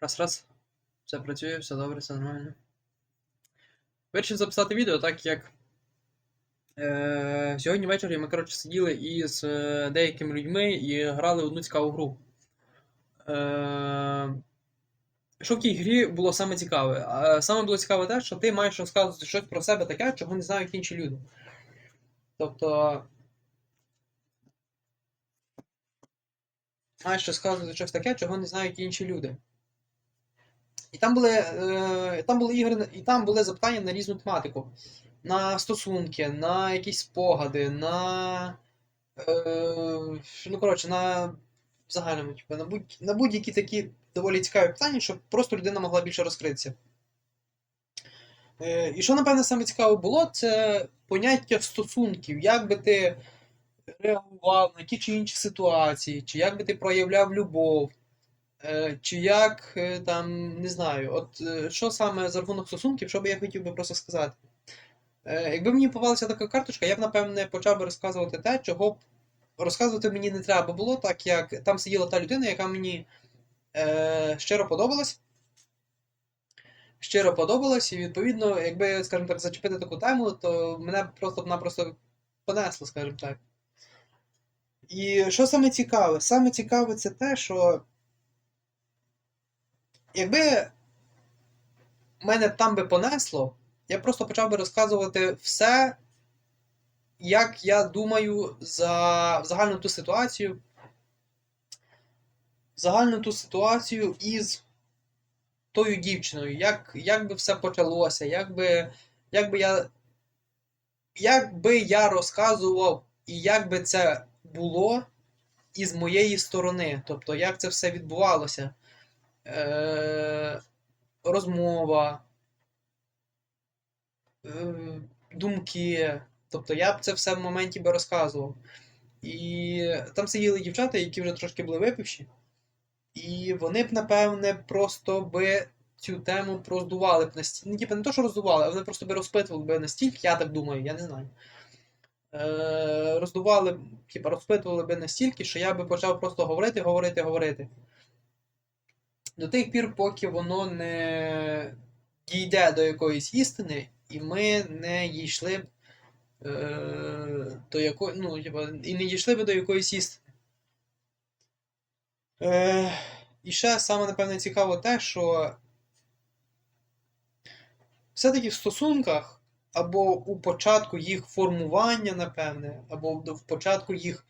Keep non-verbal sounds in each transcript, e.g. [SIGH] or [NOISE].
Раз, раз. Все працює, все добре, все нормально. Вирішив записати відео, так як е, сьогодні ввечері ми, коротше, сиділи із е, деякими людьми і грали одну цікаву гру. Е, що в тій грі було саме цікаве? А саме було цікаве те, що ти маєш розказувати щось про себе таке, чого не знають інші люди. Тобто. Маєш розказувати щось таке, чого не знають інші люди. І там були, е, там були ігри, і там були запитання на різну тематику. На стосунки, на якісь спогади, на. Е, ну, коротше, на. Загальному, типу, на, будь, на будь-які такі доволі цікаві питання, щоб просто людина могла більше розкритися. Е, і що, напевне, саме цікаве було, це поняття стосунків. Як би ти реагував на ті чи інші ситуації, чи як би ти проявляв любов. Е, Чи як е, там, не знаю, от е, що саме за рахунок стосунків, що би я хотів би просто сказати. Якби мені попалася така карточка, я б, напевне, почав би розказувати те, чого б розказувати мені не треба було, так як там сиділа та людина, яка мені е, щиро подобалась. Щиро подобалась, і відповідно, якби, скажімо так, зачепити таку тему, то мене просто-напросто понесло, скажімо так. І що саме цікаве? Саме цікаве це те, що якби мене там би понесло, я просто почав би розказувати все, як я думаю за загальну ту ситуацію. Загальну ту ситуацію із тою дівчиною. Як, як би все почалося, як би, як би я. Як би я розказував, і як би це було із моєї сторони. Тобто, як це все відбувалося. Е, розмова, е, думки. Тобто я б це все в моменті би розказував. І там сиділи дівчата, які вже трошки були випивші, і вони б, напевне, просто би цю тему роздували б настільки. Ну, типу, не то, що роздували, а вони просто би розпитували б настільки, я так думаю, я не знаю. Е, роздували, типу, розпитували би настільки, що я би почав просто говорити, говорити, говорити до тих пір, поки воно не дійде до якоїсь істини, і ми не дійшли е, до якої, ну, і не дійшли б до якоїсь істини. Е, і ще саме, напевне, цікаво те, що все-таки в стосунках, або у початку їх формування, напевне, або в початку їх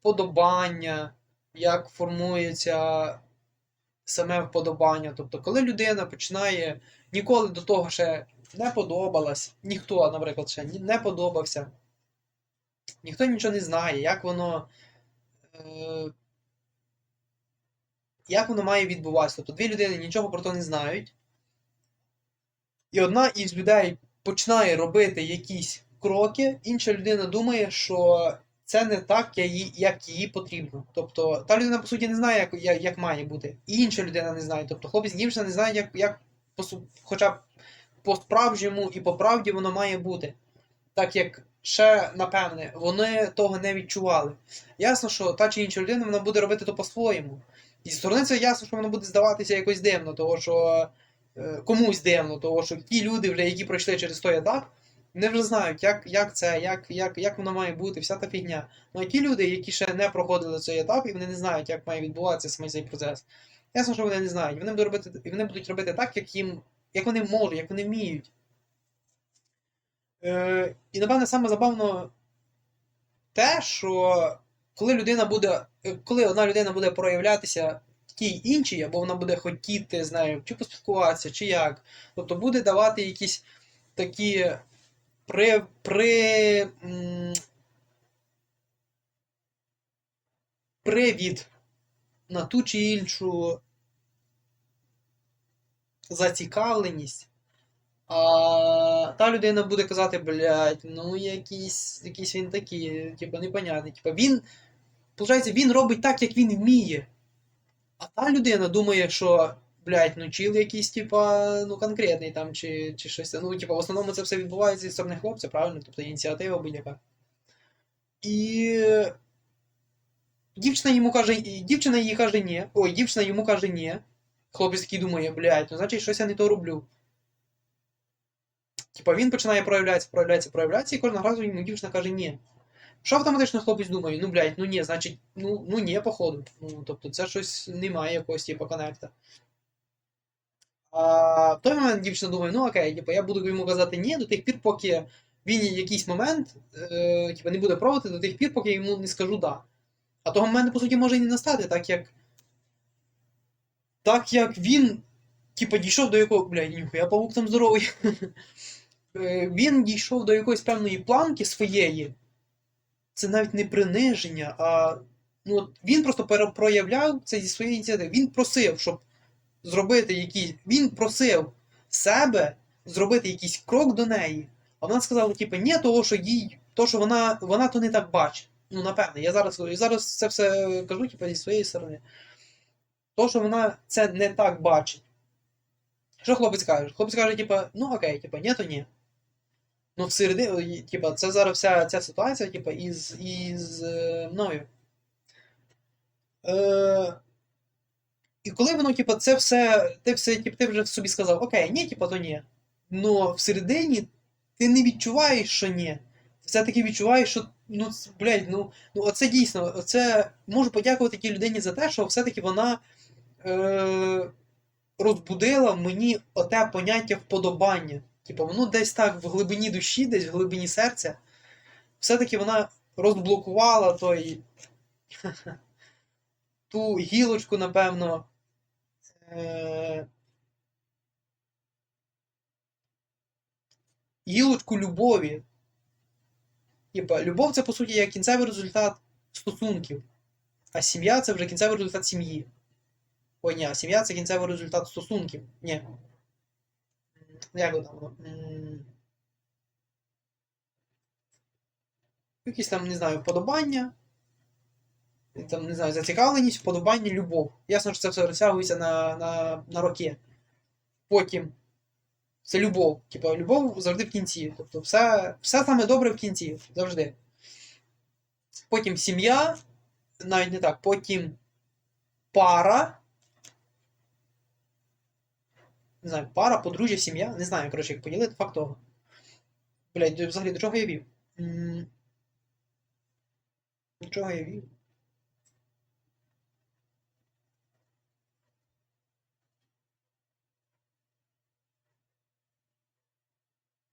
вподобання, як формується саме вподобання. Тобто, коли людина починає ніколи до того ще не подобалась, ніхто, наприклад, ще не подобався, ніхто нічого не знає, як воно. Е- як воно має відбуватися. Тобто дві людини нічого про то не знають. І одна із людей починає робити якісь кроки, інша людина думає, що це не так, як їй потрібно. Тобто та людина, по суті, не знає, як, як, як має бути. І інша людина не знає. Тобто хлопець дівчина не знають, як, як хоча б по-справжньому і по правді воно має бути. Так як ще, напевне, вони того не відчували. Ясно, що та чи інша людина вона буде робити то по-своєму. І зі сторони це ясно, що воно буде здаватися якось дивно, того що е, комусь дивно, того що ті люди, вже, які пройшли через той етап, вони вже знають, як, як це, як, як, як воно має бути, вся та фігня. Ну а ті люди, які ще не проходили цей етап, і вони не знають, як має відбуватися саме цей процес. Ясно, що вони не знають. Вони будуть робити, вони будуть робити так, як їм, як вони можуть, як вони вміють. Е, і напевне саме забавно те, що коли людина буде, е, коли одна людина буде проявлятися тій іншій, або вона буде хотіти з нею чи поспілкуватися, чи як, тобто буде давати якісь такі при, при, привід на ту чи іншу зацікавленість. А та людина буде казати, блядь, ну якийсь, якийсь він такий, типу, непонятний. Типу, він, виходить, він робить так, як він вміє. А та людина думає, що, блядь, ну чіл якийсь, типа, ну конкретний там, чи, чи щось. Ну, типа, в основному це все відбувається зі сторони хлопця, правильно? Тобто ініціатива будь-яка. І дівчина йому каже, дівчина їй каже ні. Ой, дівчина йому каже ні. хлопець такий думає, блядь, ну значить щось я не то роблю. Типа він починає проявлятися, проявлятися, проявлятися, і кожного разу йому дівчина каже ні. Що автоматично хлопець думає, ну блядь, ну ні, значить, ну, ну ні, походу. Ну, тобто це щось немає якогось типу коннекта. А в той момент дівчина думає, ну окей, типу, я буду йому казати ні до тих пір, поки він якийсь момент е, типу, не буде пробувати до тих пір, поки я йому не скажу да. А того моменту, по суті, може і не настати, так як. Так як він, типу, дійшов до якого. Бля, ніхуя, павук там здоровий. [LAUGHS] Е, Він дійшов до якоїсь певної планки своєї. Це навіть не приниження, а. Ну, він просто проявляв це зі своєї ініціативи. Він просив, щоб зробити якийсь. Він просив себе зробити якийсь крок до неї. А вона сказала, типу, ні, того, що їй, то, що вона, вона то не так бачить. Ну, напевне, я зараз, зараз це все кажу, типу, зі своєї сторони. То, що вона це не так бачить. Що хлопець каже? Хлопець каже, типу, ну окей, типу, ні, то ні. Ну, всередині, типу, це зараз вся ця ситуація, типу, із, із е, мною. Е, і коли воно, типу, це все, ти все, типу, ти вже собі сказав, окей, ні, типу, то ні. Но всередині ти не відчуваєш, що ні. Все-таки відчуваєш, що, ну, блядь, ну, ну оце дійсно, оце можу подякувати тій людині за те, що все-таки вона е, розбудила мені оте поняття вподобання. Типу, воно десь так в глибині душі, десь в глибині серця, все-таки вона розблокувала той [LAUGHS] ту гілочку, напевно. Е... Гілочку любові. Типа, любов це по суті як кінцевий результат стосунків. А сім'я це вже кінцевий результат сім'ї. Ой, ні, а сім'я це кінцевий результат стосунків. Ні. Як там? Якісь там, не знаю, вподобання. Там, не знаю, зацікавленість, вподобання, любов. Ясно, що це все розтягується на, на, на роки. Потім це любов. Типа, любов завжди в кінці. Тобто все, все саме добре в кінці. Завжди. Потім сім'я, навіть не так, потім пара. Не знаю, пара, подружжя, сім'я. Не знаю, коротше, як поділити, факт того. Блять, взагалі до чого я вів? До чого я вів?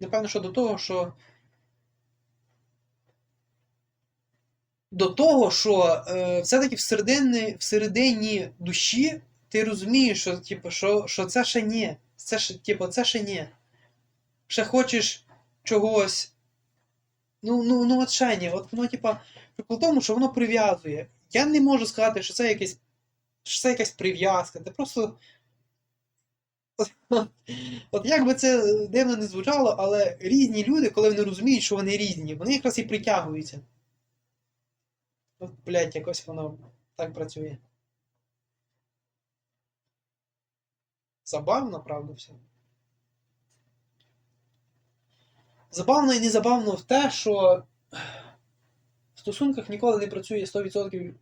Напевно, що до того, що. До того, що е, все-таки всередині, всередині душі ти розумієш, що, типу, що, що це ще ні. Це ще, типу, це ще ні. Ще хочеш чогось. Ну, ну, ну от ще ні. От воно, типа, прикол тому, що воно прив'язує. Я не можу сказати, що це якесь. Що це якась прив'язка. Це просто. От як би це дивно не звучало, але різні люди, коли вони розуміють, що вони різні, вони якраз і притягуються. От, блядь, якось воно так працює. Забавно, правда, все. Забавно і незабавно в те, що в стосунках ніколи не працює 100%.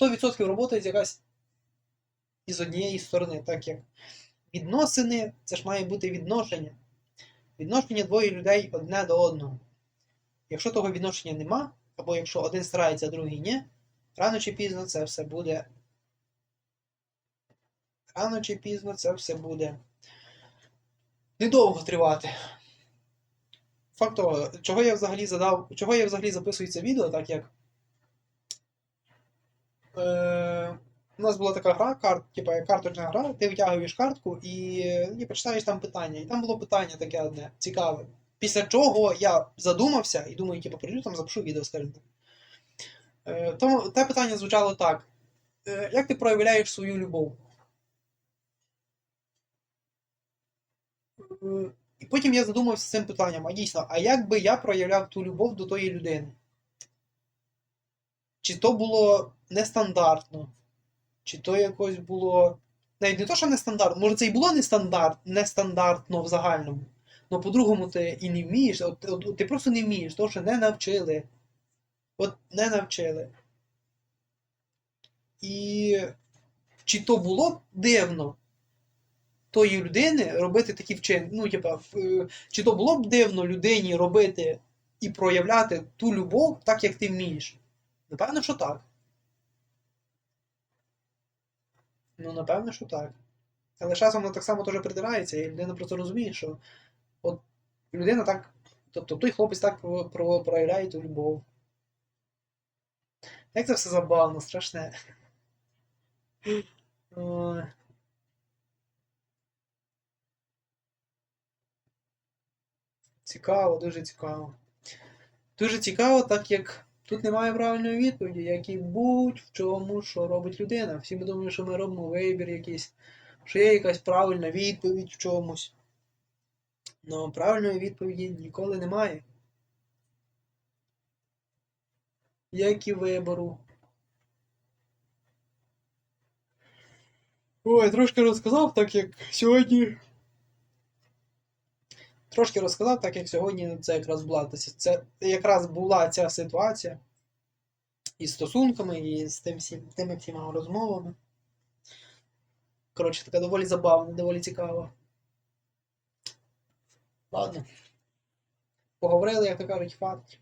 100% роботи якась із однієї сторони, так як відносини це ж має бути відношення. Відношення двоє людей одне до одного. Якщо того відношення нема, або якщо один старається, а другий ні, рано чи пізно це все буде. Рано чи пізно це все буде недовго тривати. Факт того, чого я взагалі задав, чого я взагалі записую це відео, так як. Е, у нас була така гра, карт, типу, карточна гра, ти витягуєш картку і, і почитаєш там питання. І там було питання таке одне, цікаве. Після чого я задумався і думаю, типу, прийду там запишу відео, скажімо так. Е, тому те питання звучало так: е, як ти проявляєш свою любов? Е, І потім я задумався з цим питанням, а дійсно, а як би я проявляв ту любов до тої людини? Чи то було нестандартно? Чи то якось було. Навіть не то, що нестандартно, може це і було нестандарт, нестандартно в загальному. але по-другому ти і не вмієш, от, от, от ти просто не вмієш, тому що не навчили. От не навчили. І чи то було дивно, тої людини робити такі вчинки. Ну, типа, е, чи то було б дивно людині робити і проявляти ту любов так, як ти вмієш? Напевно, що так. Ну, напевно, що так. Але часом воно так само теж придирається, і людина просто розуміє, що от людина так. Тобто той хлопець так про- про- проявляє ту любов. Як це все забавно, страшне. Цікаво, дуже цікаво. Дуже цікаво, так як тут немає правильної відповіді, як і будь-в чому, що робить людина. Всі ми думаємо, що ми робимо вибір якийсь, що є якась правильна відповідь в чомусь. Но правильної відповіді ніколи немає. Як і вибору. Ой, трошки розказав, так як сьогодні. Трошки розказав, так як сьогодні це якраз була це, якраз була ця ситуація із стосунками, і з тим всім, тими всіма розмовами. Коротше, така доволі забавна, доволі цікава. Ладно. Поговорили, як то кажуть, факт.